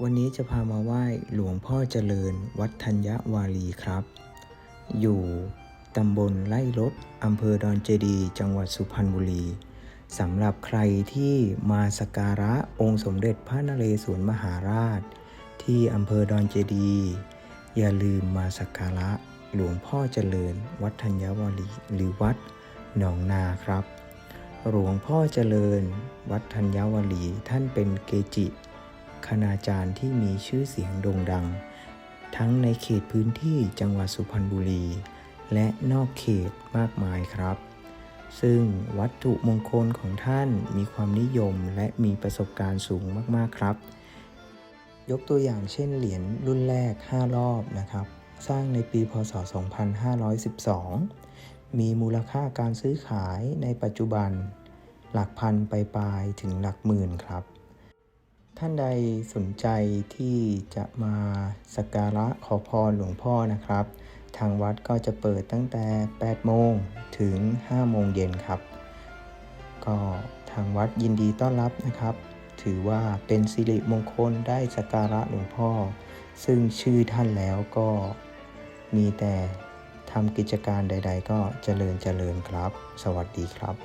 วันนี้จะพามาไหว้หลวงพ่อเจริญ วัดธัญวารีครับ อยู่ตำบลไร่รถอำเภอดอนเจดีจังหวัดสุพรรณบุรีสำหรับใครที่มาสักการะองค์สมเด็จพระนเรศวรมหาราช ที่อำเภอดอนเจดี อย่าลืมมาสักการะหลวงพ่อเจริญ วัดธัญวารีหรือวัดหนองนาครับ หลวงพ่อเจริญ วัดธัญวารีท่านเป็นเกจิ คณาจารย์ที่มีชื่อเสียงโด่งดัง ทั้งในเขตพื้นที่จังหวัดสุพรรณบุรี และนอกเขตมากมายครับ ซึ่งวัตถุมงคลของท่านมีความนิยมและมีประสบการณ์สูงมากๆครับ ยกตัวอย่างเช่นเหรียญรุ่นแรก 5 รอบนะครับ สร้างในปีพศ 2512 มีมูลค่าการซื้อขายในปัจจุบันหลักพันไปปลายถึงหลักหมื่นครับ ท่านใดสนใจที่จะมาสักการะขอพรหลวงพ่อนะครับ ทางวัดก็จะเปิดตั้งแต่ 8 โมงถึง 5 โมงเย็นครับ ก็ทางวัดยินดีต้อนรับนะครับ ถือว่าเป็นสิริมงคลได้สักการะหลวงพ่อ ซึ่งชื่อท่านแล้วก็มีแต่ทำกิจการใด ๆ ก็เจริญเจริญครับ สวัสดีครับ